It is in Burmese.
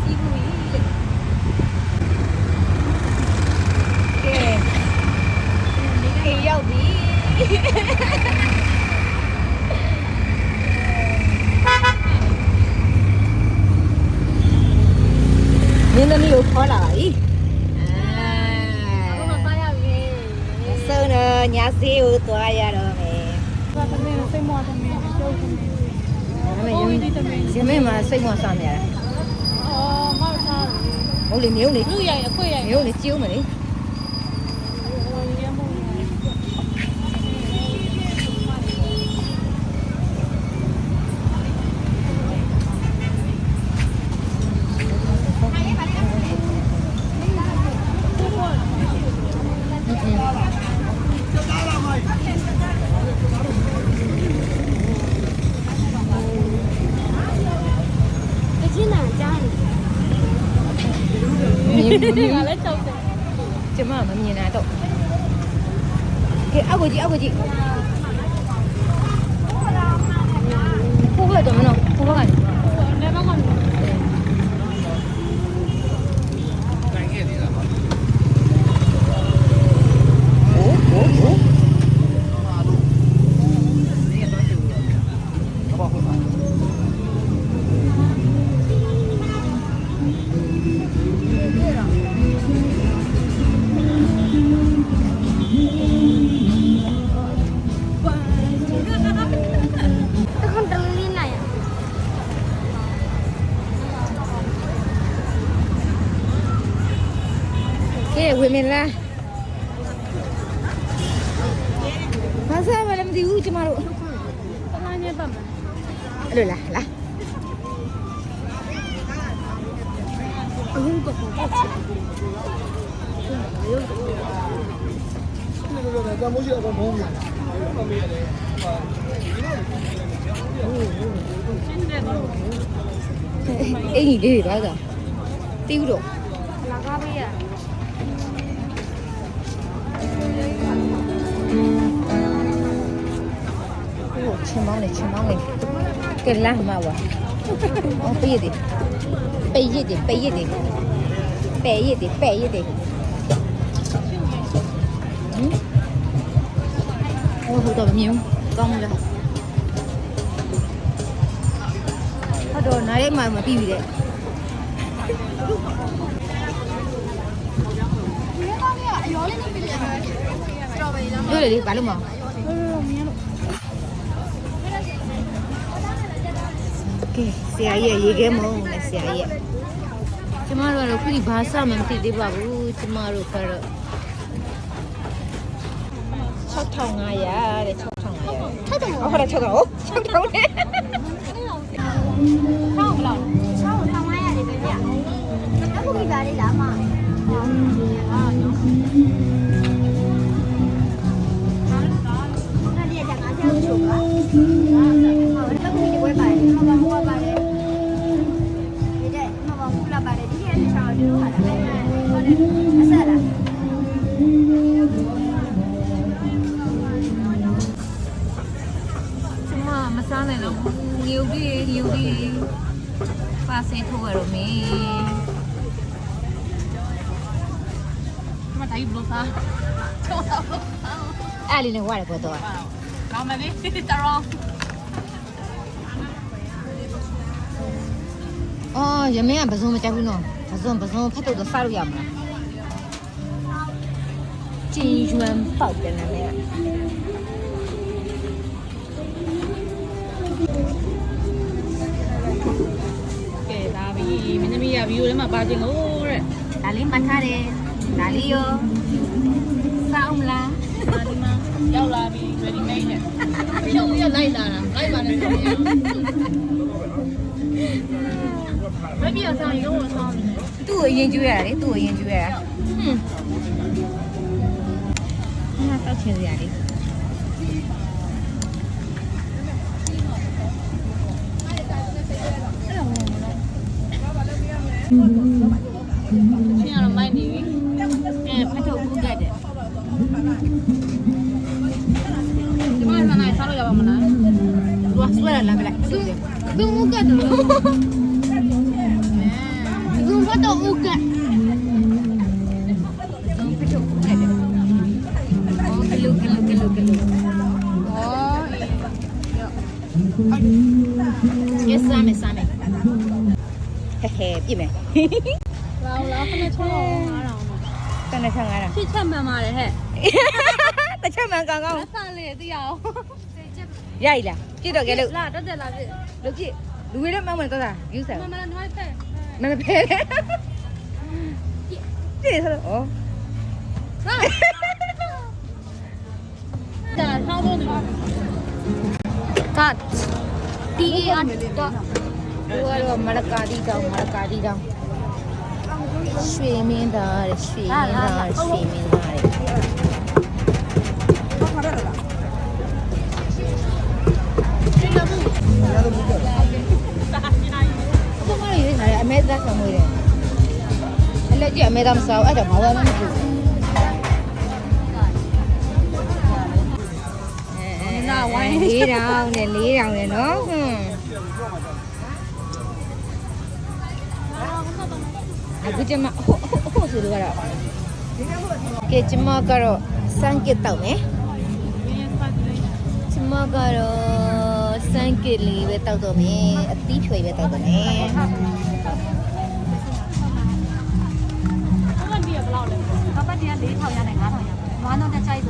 စီးဘူးကြီးတဲ့ကဲအေးရောက်ပြီမင်းသမီးကိုခေါ်လာပါပြီအာဘာမှမရဘူးဆုံးတော့ညစီကိုသွားရတော့မယ်ဘာသမီးစိတ်မွားသမီးကျုပ်သမီးဒါပေမဲ့ရမင်းမှာစိတ်မဆမ်းနေရတယ်အော်မောက်သား ဟုတ်လေမျိုးလေလူရိုက်အခွေရိုက်မျိုးလေကျိုးမလေ ကလည်းကြောက်တယ်ကျမမမြင်တာတော့ကဲအောက်ကိုကြည့်အောက်ကိုကြည့်ဖိုးကတော့မနော်ဖိုးကလည်းမဟုတ်ဘူး ဝင်မလားဘာစားမလဲမသိဘူးကျမတို့ပလန်းညက်ပါမလားအဲ့လိုလားလားအရင်ကပေါ့ရုပ်တော့ဒါမှမဟုတ်ရအောင်မဟုတ်ဘူး။မမေ့ရတယ်။ဟာဒီလိုချင်းတဲ့တော့အင်းကြီးလေးပါတာ။တီးဦးတော့။လာကားပေးရ။ ချင်းမောင်းနေချင်းမောင်းနေကဲလမ်းမှာဝါအော်ပေးရတယ်ပေးရတယ်ပေးရတယ်ပေးရတယ်ပေးရတယ်ဟမ်ဟိုဟိုတော့မြင်ကောင်းလားဟုတ်တော့နားရဲမှာမပြီးပြီတဲ့ပြောလေလေဘာလို့မအောင်ဟိုမြင်လို့ ကဲဆရာကြီးရေခဲမုံနဲ့ဆရာကြီးကျမတို့ကတော့ခုဒီဘာစမှမသိသေးပါဘူးကျမတို့ကတော့6500တဲ့6500ဟုတ်တယ်ဟုတ်တယ်6000ဟုတ်6000နဲ့ထောက်မလားဆောင်းထောင်းလိုက်ရတယ်ပဲဗျအခုမိပါလေးလားမအာနော်နား စားနိုင်တော့ငြုပ်ပြီးငြုပ်ပြီးပါစေထိုးရတော့မင်းမတိုင်းဘလို့သားချောတော့အဲ့လေးနဲ့ဝရတယ်ပေါ်တော့ကောင်းမယ်လေတရော အော်ရမင်းကပစုံမတက်ဘူးနော်ပစုံပစုံဖတ်တော့တော့စားလို့ရမလားကျင်းရွမ်းပေါက်တယ်နဲ့ကဲဒါပြီမင်းသမီးကဗီဒီယိုထဲမှာပါခြင်းလို့တဲ့ဒါလေးမှတ်ထားတယ်ဒါလေးရောစားအောင်မလားဒါဒီမှာရောက်လာပြီ ready made နဲ့ဖြုံရလိုက်လာတာလိုက်ပါနဲ့ဆိုရင် မပြတ်ဆောင်ရုံးဆောင်နေတယ်သူ့ကိုအရင်ကျွေးရတာလေသူ့ကိုအရင်ကျွေးရတာဟွန်းဟာတောက်ချင်စရာလေးချင်းရတော့မိုက်နေပြီအဲဖတ်ထုတ်ကူးကြတယ်ဒီမှာဆန္ဒဆောက်လို့ရပါမလားသူကဆွဲလာလမ်းပြလိုက်သူဘယ်မှုကတ် ပစ်မယ်လောင်လောင်ခဏချောင်းငါးတောင်ပါတနချောင်းငါးတောင်ဖြစ်ချက်မှန်ပါတယ်ဟဲ့တစ်ချက်မှန်ကောင်းကောင်းလက်ဆန်လေးသိရအောင်ရိုက်လားပြစ်တော့ကဲလို့လာတက်တက်လာပြစ်လို့ပြစ်လူတွေတော့မှန်မှန်တော့တာယူဆန်မှန်မှန်တော့တက်မမဖဲပြစ်ဆိုတော့ဟာဒါဆောင်းတော့ Cut. T A R. dot လူကတော့မလကာတီတောင်မလကာတီတောင်ရွှေမင်းသားတဲ့ရွှေမင်းသားတဲ့ရွှေမင်းသားတဲ့အခုမှရေးနေတာအမဲသားဆောင်မွေးတယ်အလက်ကြီးအမဲသားမစားဘူးအဲ့ဒါဘာဝမှမကြည့်ဘူးလေးတောင်နဲ့လေးတောင်နဲ့နော်ဟွန်း အခုကျမအခုအခုဆိုတော့ကတော့ကဲကျမကတော့စံကစ်တောက်မယ်ကျမကတော့စံကစ်လေးပဲတောက်တော့မယ်အသီးဖြွေပဲတောက်တော့မယ်ဘလောက်လဲဘာပတ်တည်းက၄ထောင်ရနဲ့၅ထောင်ရဘာတော့တချိုက်